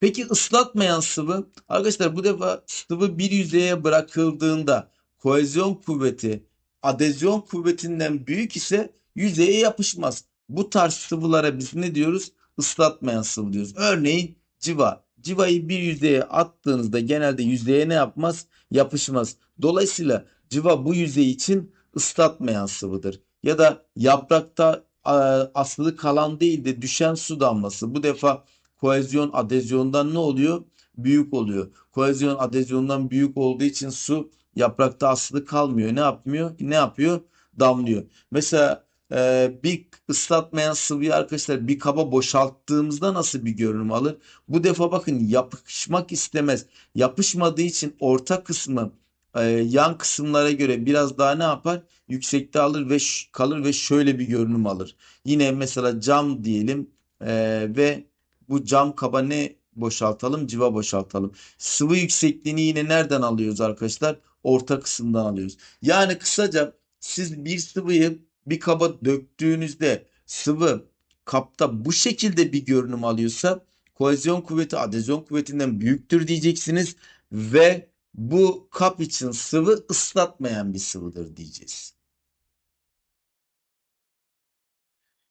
Peki ıslatmayan sıvı? Arkadaşlar bu defa sıvı bir yüzeye bırakıldığında kohezyon kuvveti adezyon kuvvetinden büyük ise yüzeye yapışmaz. Bu tarz sıvılara biz ne diyoruz? Islatmayan sıvı diyoruz. Örneğin civa. Civayı bir yüzeye attığınızda genelde yüzeye ne yapmaz? Yapışmaz. Dolayısıyla civa bu yüzey için ıslatmayan sıvıdır. Ya da yaprakta a, asılı kalan değil de düşen su damlası. Bu defa kohezyon adezyondan ne oluyor? Büyük oluyor. Kohezyon adezyondan büyük olduğu için su yaprakta asılı kalmıyor. Ne yapmıyor? Ne yapıyor? Damlıyor. Mesela e, bir ıslatmayan sıvıyı arkadaşlar bir kaba boşalttığımızda nasıl bir görünüm alır? Bu defa bakın yapışmak istemez. Yapışmadığı için orta kısmı e, yan kısımlara göre biraz daha ne yapar? Yüksekte alır ve kalır ve şöyle bir görünüm alır. Yine mesela cam diyelim e, ve bu cam kaba ne boşaltalım? Civa boşaltalım. Sıvı yüksekliğini yine nereden alıyoruz arkadaşlar? Orta kısımdan alıyoruz. Yani kısaca siz bir sıvıyı bir kaba döktüğünüzde sıvı kapta bu şekilde bir görünüm alıyorsa kohezyon kuvveti adezyon kuvvetinden büyüktür diyeceksiniz ve bu kap için sıvı ıslatmayan bir sıvıdır diyeceğiz.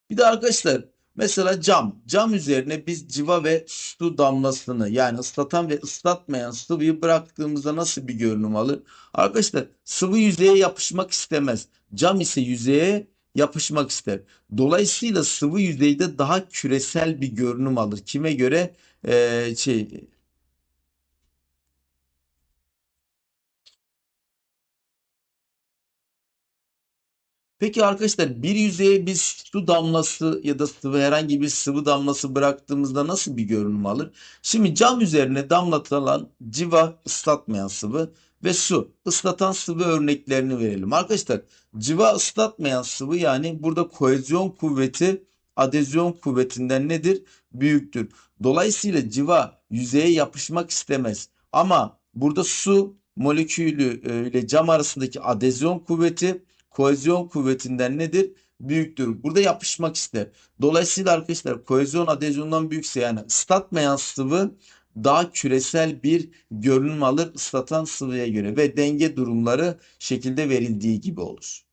Bir de arkadaşlar mesela cam. Cam üzerine biz civa ve su damlasını yani ıslatan ve ıslatmayan sıvıyı bıraktığımızda nasıl bir görünüm alır? Arkadaşlar sıvı yüzeye yapışmak istemez. Cam ise yüzeye yapışmak ister. Dolayısıyla sıvı yüzeyde daha küresel bir görünüm alır. Kime göre? Ee, şey Peki arkadaşlar bir yüzeye biz su damlası ya da sıvı herhangi bir sıvı damlası bıraktığımızda nasıl bir görünüm alır? Şimdi cam üzerine damlatılan civa ıslatmayan sıvı ve su ıslatan sıvı örneklerini verelim. Arkadaşlar civa ıslatmayan sıvı yani burada kohezyon kuvveti adezyon kuvvetinden nedir? Büyüktür. Dolayısıyla civa yüzeye yapışmak istemez. Ama burada su molekülü e, ile cam arasındaki adezyon kuvveti kohezyon kuvvetinden nedir? Büyüktür. Burada yapışmak ister. Dolayısıyla arkadaşlar kohezyon adezyondan büyükse yani ıslatmayan sıvı daha küresel bir görünüm alır ıslatan sıvıya göre ve denge durumları şekilde verildiği gibi olur.